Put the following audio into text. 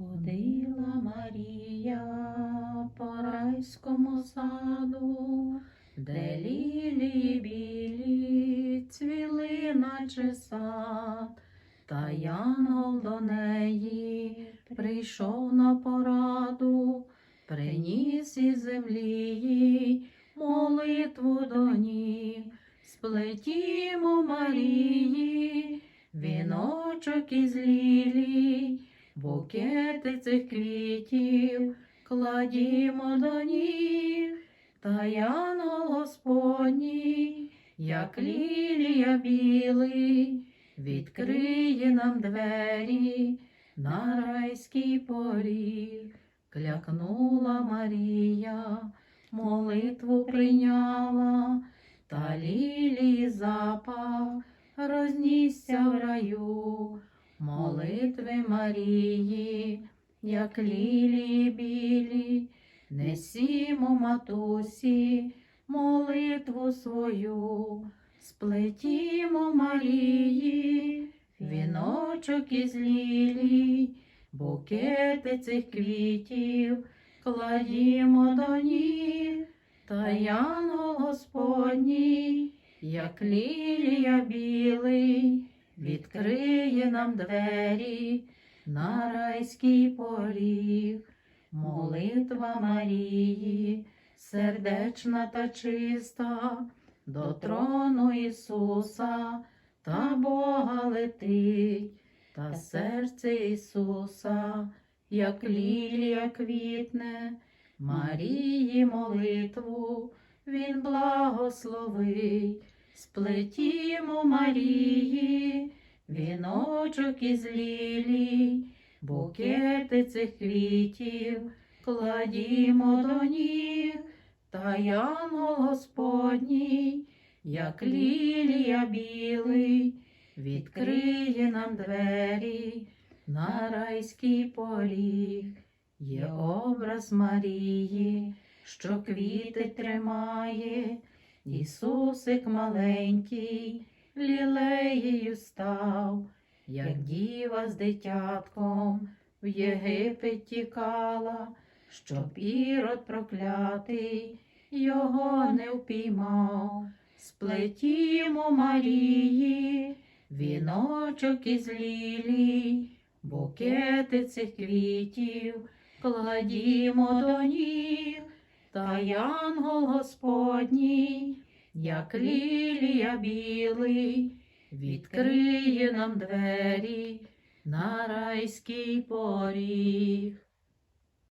Ходила Марія по райському саду, де лілії білі цвіли, наче сад, та янгол до неї прийшов на пораду, приніс із землі їй молитву до ніг, сплетімо Марії, віночок із лілій, букети цих квітів кладімо до ніг, та янгол Господній, як лілія білий, відкриє нам двері на райський поріг. Клякнула Марія, молитву прийняла, та лілії запах рознісся в раю. Молитви Марії, як лілії білі, несімо матусі молитву свою, сплетімо Марії, віночок із лілій, букети цих квітів, кладімо до ніг, та янгол Господній, як лілія білий, відкриє нам двері на райський поріг. Молитва Марії, сердечна та чиста, до трону Ісуса та Бога летить, та серце Ісуса, як лілія квітне, Марії молитву Він благословить, сплетімо Марії, віночок із лілій, букети цих квітів кладімо до ніг, та янгол Господній, як лілія білий, відкриє нам двері на райський поріг. Є образ Марії, що квіти тримає, Ісусик маленький, лілеєю став, як діва з дитятком в Єгипет тікала, щоб ірод проклятий його не впіймав. Сплетімо Марії, віночок із лілій, букети цих квітів кладімо до ніг, та янгол Господній, як лілія білий, відкриє нам двері на райський поріг.